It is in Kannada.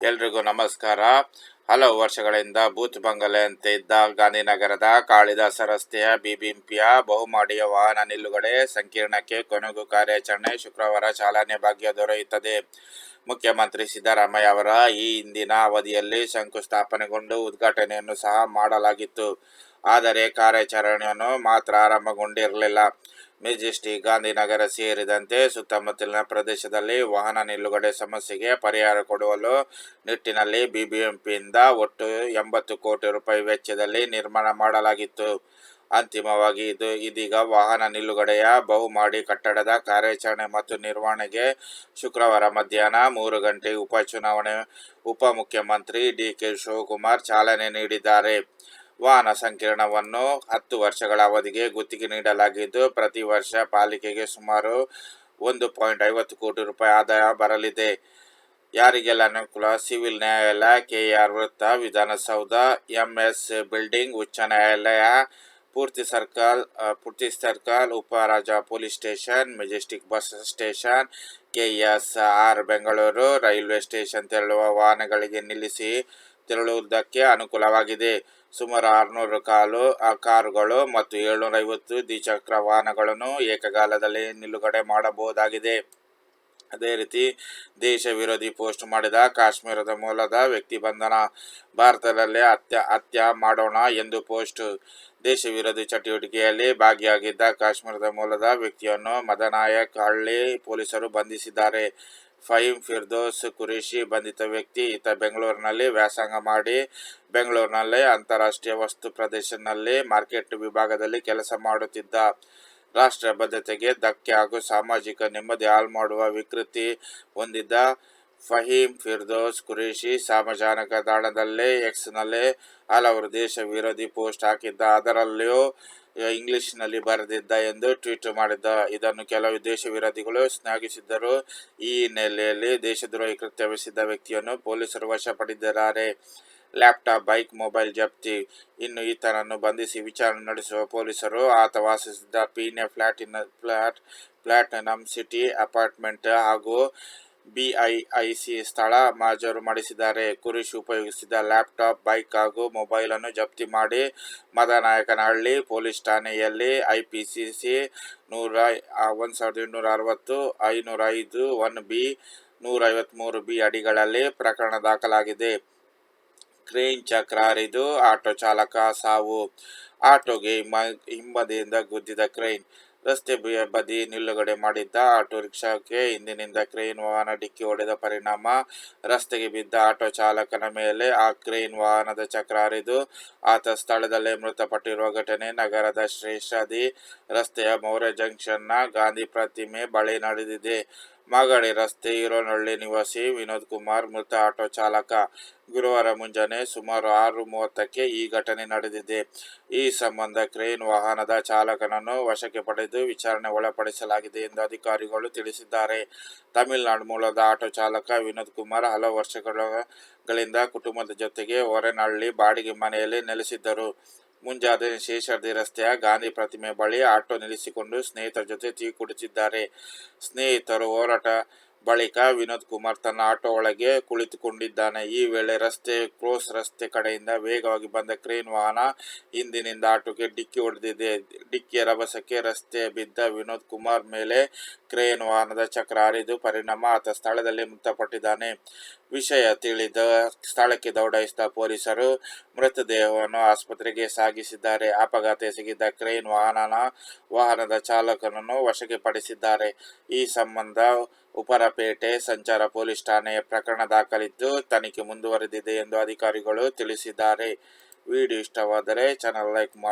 ಎಲ್ರಿಗೂ ನಮಸ್ಕಾರ. ಹಲವು ವರ್ಷಗಳಿಂದ ಬೂತ್ ಬಂಗಲೆ ಅಂತ ಇದ್ದ ಗಾಂಧಿನಗರದ ಕಾಳಿದಾಸ ರಸ್ತೆಯ ಬಿಬಿಎಂಪಿಯ ಬಹುಮಾಡಿಯ ವಾಹನ ನಿಲುಗಡೆ ಸಂಕೀರ್ಣಕ್ಕೆ ಕೊನೆಗೂ ಕಾರ್ಯಾಚರಣೆ ಶುಕ್ರವಾರ ಚಾಲನೆ ಭಾಗ್ಯ ದೊರೆಯುತ್ತದೆ. ಮುಖ್ಯಮಂತ್ರಿ ಸಿದ್ದರಾಮಯ್ಯ ಅವರ ಈ ಹಿಂದಿನ ಅವಧಿಯಲ್ಲಿ ಶಂಕುಸ್ಥಾಪನೆಗೊಂಡು ಉದ್ಘಾಟನೆಯನ್ನು ಸಹ ಮಾಡಲಾಗಿತ್ತು. ಆದರೆ ಕಾರ್ಯಾಚರಣೆಯನ್ನು ಮಾತ್ರ ಆರಂಭಗೊಂಡಿರಲಿಲ್ಲ. ಮೆಜೆಸ್ಟಿಕ್ ಗಾಂಧಿನಗರ ಸೇರಿದಂತೆ ಸುತ್ತಮುತ್ತಲಿನ ಪ್ರದೇಶದಲ್ಲಿ ವಾಹನ ನಿಲುಗಡೆ ಸಮಸ್ಯೆಗೆ ಪರಿಹಾರ ಕೊಡುವಲು ನಿಟ್ಟಿನಲ್ಲಿ ಬಿಬಿಎಂಪಿಯಿಂದ ಒಟ್ಟು ಎಂಬತ್ತು ಕೋಟಿ ರೂಪಾಯಿ ವೆಚ್ಚದಲ್ಲಿ ನಿರ್ಮಾಣ ಮಾಡಲಾಗಿತ್ತು. ಅಂತಿಮವಾಗಿ ಇದು ಇದೀಗ ವಾಹನ ನಿಲುಗಡೆಯ ಬಹುಮಾಡಿ ಕಟ್ಟಡದ ಕಾರ್ಯಾಚರಣೆ ಮತ್ತು ನಿರ್ವಹಣೆಗೆ ಶುಕ್ರವಾರ ಮಧ್ಯಾಹ್ನ ಮೂರು ಗಂಟೆ ಉಪಚುನಾವಣೆ ಉಪಮುಖ್ಯಮಂತ್ರಿ ಡಿ ಕೆ ಶಿವಕುಮಾರ್ ಚಾಲನೆ ನೀಡಿದ್ದಾರೆ. ವಾಹನ ಸಂಕೀರ್ಣವನ್ನು ಹತ್ತು ವರ್ಷಗಳ ಅವಧಿಗೆ ಗುತ್ತಿಗೆ ನೀಡಲಾಗಿದ್ದು, ಪ್ರತಿ ವರ್ಷ ಪಾಲಿಕೆಗೆ ಸುಮಾರು ಒಂದು ಪಾಯಿಂಟ್ ಐವತ್ತು ಕೋಟಿ ರೂಪಾಯಿ ಆದಾಯ ಬರಲಿದೆ. ಯಾರಿಗೆಲ್ಲ ಅನುಕೂಲ? ಸಿವಿಲ್ ನ್ಯಾಯಾಲಯ, ಕೆಆರ್ ವೃತ್ತ, ವಿಧಾನಸೌಧ, ಎಂಎಸ್ ಬಿಲ್ಡಿಂಗ್, ಉಚ್ಚ ನ್ಯಾಯಾಲಯ, ಪೂರ್ತಿ ಸರ್ಕಲ್ ಪೂರ್ತಿ circle ಉಪರಾಜ police station, Majestic bus station KS R Bengaluru, railway station ತೆರಳುವ ವಾಹನಗಳಿಗೆ ನಿಲ್ಲಿಸಿ ತೆರಳುವುದಕ್ಕೆ ಅನುಕೂಲವಾಗಿದೆ. ಸುಮಾರು ಆರುನೂರು ಕಾಲು ಕಾರುಗಳು ಮತ್ತು ಏಳ್ನೂರ ಐವತ್ತು ದ್ವಿಚಕ್ರ ವಾಹನಗಳನ್ನು ಏಕಕಾಲದಲ್ಲಿ ನಿಲುಗಡೆ ಮಾಡಬಹುದಾಗಿದೆ. ಅದೇ ರೀತಿ, ದೇಶ ವಿರೋಧಿ ಪೋಸ್ಟ್ ಮಾಡಿದ ಕಾಶ್ಮೀರದ ಮೂಲದ ವ್ಯಕ್ತಿ ಬಂಧನ, ಭಾರತದಲ್ಲೇ ಹತ್ಯ ಹತ್ಯ ಮಾಡೋಣ ಎಂದು ಪೋಸ್ಟ್ ದೇಶ ವಿರೋಧಿ ಚಟುವಟಿಕೆಯಲ್ಲಿ ಭಾಗಿಯಾಗಿದ್ದ ಕಾಶ್ಮೀರದ ಮೂಲದ ವ್ಯಕ್ತಿಯನ್ನು ಮದನಾಯಕ್ ಹಳ್ಳಿ ಪೊಲೀಸರು ಬಂಧಿಸಿದ್ದಾರೆ. ಫಹೀಮ್ ಫಿರ್ದೋಸ್ ಕುರೇಶಿ ಬಂಧಿತ ವ್ಯಕ್ತಿ. ಈತ ಬೆಂಗಳೂರಿನಲ್ಲಿ ವ್ಯಾಸಂಗ ಮಾಡಿ ಬೆಂಗಳೂರಿನಲ್ಲಿ ಅಂತಾರಾಷ್ಟ್ರೀಯ ವಸ್ತು ಪ್ರದೇಶನಲ್ಲಿ ಮಾರ್ಕೆಟ್ ವಿಭಾಗದಲ್ಲಿ ಕೆಲಸ ಮಾಡುತ್ತಿದ್ದ. ರಾಷ್ಟ್ರ ಬದ್ಧತೆಗೆ ಧಕ್ಕೆ ಹಾಗೂ ಸಾಮಾಜಿಕ ನೆಮ್ಮದಿ ಹಾಳು ಮಾಡುವ ವಿಕೃತಿ ಹೊಂದಿದ್ದ ಫಹೀಮ್, ಫಿರ್ದೋಸ್ ಕುರೇಶಿ ಸಾಮಾಜಿಕ ತಾಣದಲ್ಲೇ, ಎಕ್ಸ್ನಲ್ಲಿ ಹಲವರು ದೇಶ ವಿರೋಧಿ ಪೋಸ್ಟ್ ಹಾಕಿದ್ದ. ಅದರಲ್ಲಿಯೂ ಇಂಗ್ಲಿಷ್ನಲ್ಲಿ ಬರೆದಿದ್ದ ಎಂದು ಟ್ವೀಟ್ ಮಾಡಿದ್ದ. ಇದನ್ನು ಕೆಲವು ದೇಶ ವಿರೋಧಿಗಳು ಶ್ಲಾಘಿಸಿದ್ದರು. ಈ ಹಿನ್ನೆಲೆಯಲ್ಲಿ ದೇಶದ್ರೋಹಿ ಕೃತ್ಯವಿಸಿದ್ದ ವ್ಯಕ್ತಿಯನ್ನು ಪೊಲೀಸರು ವಶಪಡಿದ್ದಾರೆ ಲ್ಯಾಪ್ಟಾಪ್, ಬೈಕ್, ಮೊಬೈಲ್ ಜಪ್ತಿ. ಇನ್ನು ಈತನನ್ನು ಬಂಧಿಸಿ ವಿಚಾರಣೆ ನಡೆಸುವ ಪೊಲೀಸರು ಆತ ವಾಸಿಸಿದ್ದ ಪೀಣ್ಯ ಫ್ಲಾಟಿನ, ಫ್ಲಾಟ್ ಪ್ಲಾಟಿನಂ ಸಿಟಿ ಅಪಾರ್ಟ್ಮೆಂಟ್ ಹಾಗೂ ಬಿಐಐಸಿ ಸ್ಥಳ ಮಾಜರು ಮಾಡಿಸಿದ್ದಾರೆ. ಕುರಿಶ್ ಉಪಯೋಗಿಸಿದ ಲ್ಯಾಪ್ಟಾಪ್, ಬೈಕ್ ಹಾಗೂ ಮೊಬೈಲನ್ನು ಜಪ್ತಿ ಮಾಡಿ ಮದನಾಯಕನಹಳ್ಳಿ ಪೊಲೀಸ್ ಠಾಣೆಯಲ್ಲಿ ಐಪಿಸಿಸಿ ನೂರ ಒಂದು ಸಾವಿರದ ಎಂಟುನೂರ ಅರವತ್ತು, ಐನೂರ ಐದು, ಒನ್ ಬಿ ನೂರ ಐವತ್ತ್ಮೂರು ಬಿ ಅಡಿಗಳಲ್ಲಿ ಪ್ರಕರಣ ದಾಖಲಾಗಿದೆ. ಕ್ರೇನ್ ಚಕ್ರ ಆಟೋ ಚಾಲಕ ಸಾವು. ಆಟೋಗೆ ಹಿಮ್ಮ ಹಿಂಬದಿಯಿಂದ ಗುದ್ದಿದ ಕ್ರೇನ್. ರಸ್ತೆ ಬದಿ ನಿಲುಗಡೆ ಮಾಡಿದ್ದ ಆಟೋ ರಿಕ್ಷಾಕ್ಕೆ ಹಿಂದಿನಿಂದ ಕ್ರೇನ್ ವಾಹನ ಡಿಕ್ಕಿ ಹೊಡೆದ ಪರಿಣಾಮ. ರಸ್ತೆಗೆ ಬಿದ್ದ ಆಟೋ ಚಾಲಕನ ಮೇಲೆ ಆ ಕ್ರೇನ್ ವಾಹನದ ಚಕ್ರ ಹರಿದು ಆತ ಸ್ಥಳದಲ್ಲೇ ಮೃತಪಟ್ಟಿರುವ ಘಟನೆ. ನಗರದ ಶ್ರೇಷಾದಿ ರಸ್ತೆಯ ಮೌರ್ಯ ಜಂಕ್ಷನ್ನ ಗಾಂಧಿ ಪ್ರತಿಮೆ ಬಳಿ ನಡೆದಿದೆ. ಮಾಗಡಿ ರಸ್ತೆ ಹಿರೋನಹಳ್ಳಿ ನಿವಾಸಿ ವಿನೋದ್ ಕುಮಾರ್, ಮೃತ ಆಟೋ ಚಾಲಕ ಗುರುವಾರ ಮುಂಜಾನೆ ಸುಮಾರು ಆರು ಮೂವತ್ತಕ್ಕೆ ಈ ಘಟನೆ ನಡೆದಿದೆ. ಈ ಸಂಬಂಧ ಕ್ರೇನ್ ವಾಹನದ ಚಾಲಕನನ್ನು ವಶಕ್ಕೆ ಪಡೆದು ವಿಚಾರಣೆ ಒಳಪಡಿಸಲಾಗಿದೆ ಎಂದು ಅಧಿಕಾರಿಗಳು ತಿಳಿಸಿದ್ದಾರೆ. ತಮಿಳುನಾಡು ಮೂಲದ ಆಟೋ ಚಾಲಕ ವಿನೋದ್ ಕುಮಾರ್ ಹಲವು ವರ್ಷಗಳಿಂದ ಕುಟುಂಬದ ಜೊತೆಗೆ ಹೊರನಹಳ್ಳಿ ಬಾಡಿಗೆ ಮನೆಯಲ್ಲಿ ನೆಲೆಸಿದ್ದರು. ಮುಂಜಾನೆ ಶೇಷಾದ್ರಿ ರಸ್ತೆಯ ಗಾಂಧಿ ಪ್ರತಿಮೆ ಬಳಿ ಆಟೋ ನಿಲ್ಲಿಸಿಕೊಂಡು ಸ್ನೇಹಿತರ ಜೊತೆ ಟೀ ಕುಡಿತಿದ್ದಾರೆ. ಸ್ನೇಹಿತರು ಹೋರಾಟ ಬಳಿಕ ವಿನೋದ್ ಕುಮಾರ್ ತನ್ನ ಆಟೋ ಒಳಗೆ ಕುಳಿತುಕೊಂಡಿದ್ದಾನೆ. ಈ ವೇಳೆ ರಸ್ತೆ ಕ್ರೋಸ್ ರಸ್ತೆ ಕಡೆಯಿಂದ ವೇಗವಾಗಿ ಬಂದ ಕ್ರೇನ್ ವಾಹನ ಹಿಂದಿನಿಂದ ಆಟೋಗೆ ಡಿಕ್ಕಿ ಹೊಡೆದಿದೆ. ಡಿಕ್ಕಿಯ ರಭಸಕ್ಕೆ ರಸ್ತೆ ಬಿದ್ದ ವಿನೋದ್ ಕುಮಾರ್ ಮೇಲೆ ಕ್ರೇನ್ ವಾಹನದ ಚಕ್ರ ಹರಿದು ಪರಿಣಾಮ ಆತ ಸ್ಥಳದಲ್ಲಿ ಮೃತಪಟ್ಟಿದ್ದಾನೆ. ವಿಷಯ ತಿಳಿದ ಸ್ಥಳಕ್ಕೆ ದೌಡಾಯಿಸಿದ ಪೊಲೀಸರು ಮೃತದೇಹವನ್ನು ಆಸ್ಪತ್ರೆಗೆ ಸಾಗಿಸಿದ್ದಾರೆ. ಅಪಘಾತ ಎಸಗಿದ್ದ ಕ್ರೇನ್ ವಾಹನನ ವಾಹನದ ಚಾಲಕನನ್ನು ವಶಕ್ಕೆ ಪಡಿಸಿದ್ದಾರೆ. ಈ ಸಂಬಂಧ ಉಪ್ಪರಪೇಟೆ ಸಂಚಾರ ಪೊಲೀಸ್ ಠಾಣೆಯ ಪ್ರಕರಣ ದಾಖಲಿದ್ದು ತನಿಖೆ ಮುಂದುವರೆದಿದೆ ಎಂದು ಅಧಿಕಾರಿಗಳು ತಿಳಿಸಿದ್ದಾರೆ. ವಿಡಿಯೋ ಇಷ್ಟವಾದರೆ ಚಾನಲ್ ಲೈಕ್ ಮಾಡಿ.